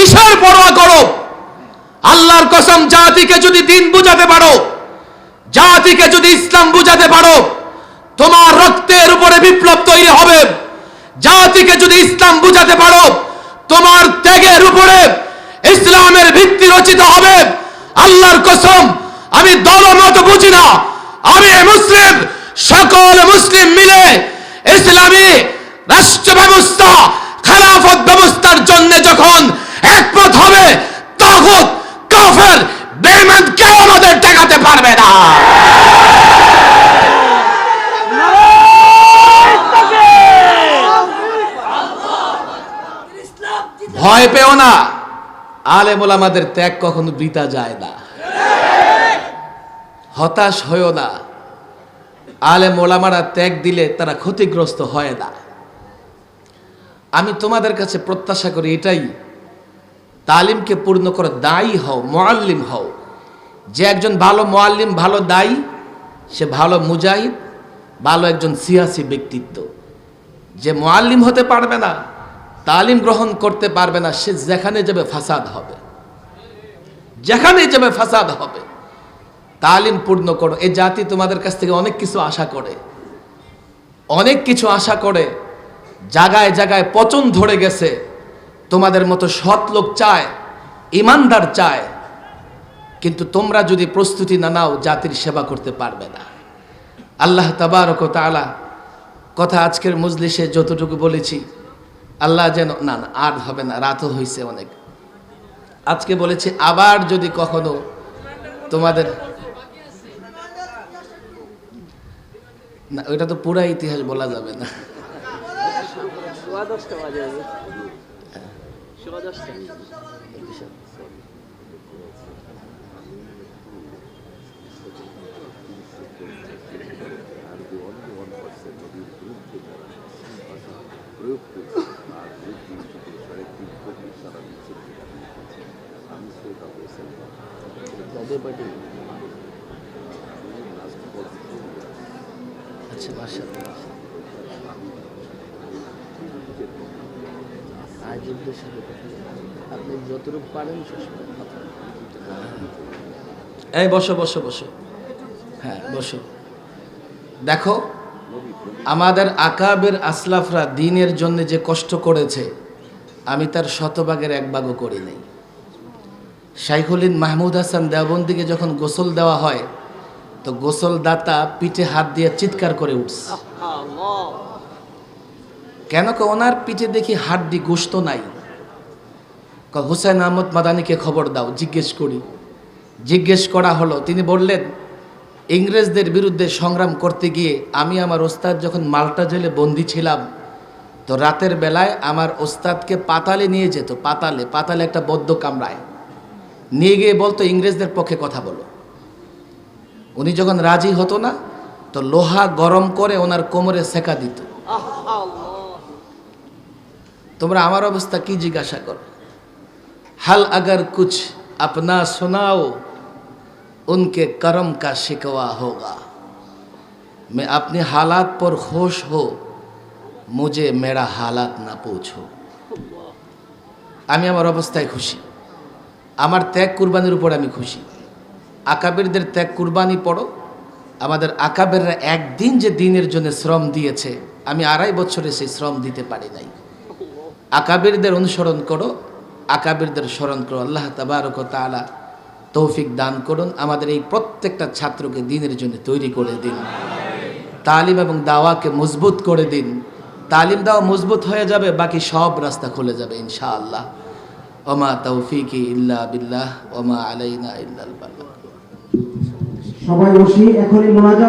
কিসের পরোয়া করো আল্লাহর কসম, জাতিকে যদি দিন বুঝাতে পারো, জাতিকে যদি ইসলাম বুঝাতে পারো, তোমার রক্তের উপরে বিপ্লব তৈরি হবে। জাতিকে যদি ইসলাম বুঝাতে পারো, তোমার ত্যাগের উপরে ইসলামের ভিত্তি রচিত হবে। আল্লাহর কসম, আমি দলমত বুঝি না। আমি মুসলিম, সকল মুসলিম মিলে ইসলামী ভয় পেও না। আলেমুল আমাদের ত্যাগ কখনো বৃতা যায় না। হতাশ হয়েও না। আলেম ওলামারা ত্যাগ দিলে তারা ক্ষতিগ্রস্ত হয় না। আমি তোমাদের কাছে প্রত্যাশা করি এটাই, তালিমকে পূর্ণ করে দায়ী হও, মোয়াল্লিম হও। যে একজন ভালো মোয়াল্লিম, ভালো দায়ী, সে ভালো মুজাহিদ, ভালো একজন সিয়াসি ব্যক্তিত্ব। যে মোয়াল্লিম হতে পারবে না। তালিম গ্রহণ করতে পারবে না, সে যেখানে যাবে ফাসাদ হবে। যেখানে যাবে ফাসাদ হবে। তালিম পূর্ণ করো। এই জাতি তোমাদের কাছ থেকে অনেক কিছু আশা করে। অনেক কিছু আশা করে। জায়গায় জায়গায় পচন ধরে গেছে। তোমাদের মতো সৎ লোক চায়, ইমানদার চায়। কিন্তু তোমরা যদি প্রস্তুতি না নাও, জাতির সেবা করতে পারবে না। আল্লাহ তাবারক তাআলা কথা আজকের মজলিসে যতটুকু বলেছি আল্লাহ যেন না না আর হবে না রাতও হয়েছে অনেক। আজকে বলেছি আবার যদি কখনো তোমাদের না ওইটা তো পুরা ইতিহাস বলা যাবে না। সোয়া আচ্ছা বাসা। আজিবদের সাথে আপনি যতটুকু পারেন। এই বসো বসো বসো। হ্যাঁ বসো। দেখো আমাদের আকাবের আসলাফরা দিনের জন্য যে কষ্ট করেছে, আমি তার শতভাগের এক ভাগও করি নাই। শাইখুলিন মাহমুদ হাসান দেওবন্দিকে যখন গোসল দেওয়া হয়, তো গোসল দাতা পিঠে হাত দিয়ে চিৎকার করে উঠছে। কেন কে ওনার পিঠে দেখি হাড্ডি গোস্ত নাই? হুসাইন আহমদ মাদানিকে খবর দাও, জিজ্ঞেস করি। জিজ্ঞেস করা হলো, তিনি বললেন ইংরেজদের বিরুদ্ধে সংগ্রাম করতে গিয়ে আমি আমার ওস্তাদ যখন মালটা জেলে বন্দি ছিলাম, তো রাতের বেলায় আমার ওস্তাদকে পাতালে নিয়ে যেত, পাতালে পাতালে একটা বদ্ধ কামরায়। নিয়ে গিয়ে বলতো, ইংরেজদের পক্ষে কথা বলো। উনি যখন রাজি হতো না, তো লোহা গরম করে ওনার কোমরে সেকা দিত। তোমরা আমার অবস্থা কি জিজ্ঞাসা করো? হাল আগার কুছ আপনা শোনাও उनके कर्म का शिकवा होगा मैं अपने हालात पर खुश हो मुझे मेरा हालात ना पूछो আমি আমার অবস্থায় খুশি আমার ত্যাগ কুরবানির উপর আমি খুশি আকাবেরদের ত্যাগ কুরবানি পড়ো আমাদের আকাবেররা একদিন যে দিনের জন্য শ্রম দিয়েছে আমি আড়াই বছরে সেই শ্রম দিতে পারি নাই আকাবিরদের অনুসরণ করো আকাবিরদের স্মরণ করো আল্লাহ তাবারক তাআলা তৌফিক দান করুন। আমাদের এই প্রত্যেকটা ছাত্রকে দিনের জন্য তৈরি করে দিন। তালিম এবং দাওয়াকে মজবুত করে দিন। তালিম দাওয়া মজবুত হয়ে যাবে, বাকি সব রাস্তা খুলে যাবে ইনশাআল্লাহ। ওমা তৌফিকি ইল্লা বিল্লাহ, ওমা আলাইনা ইল্লাল সবাই বসি, এখনই মোনাজাত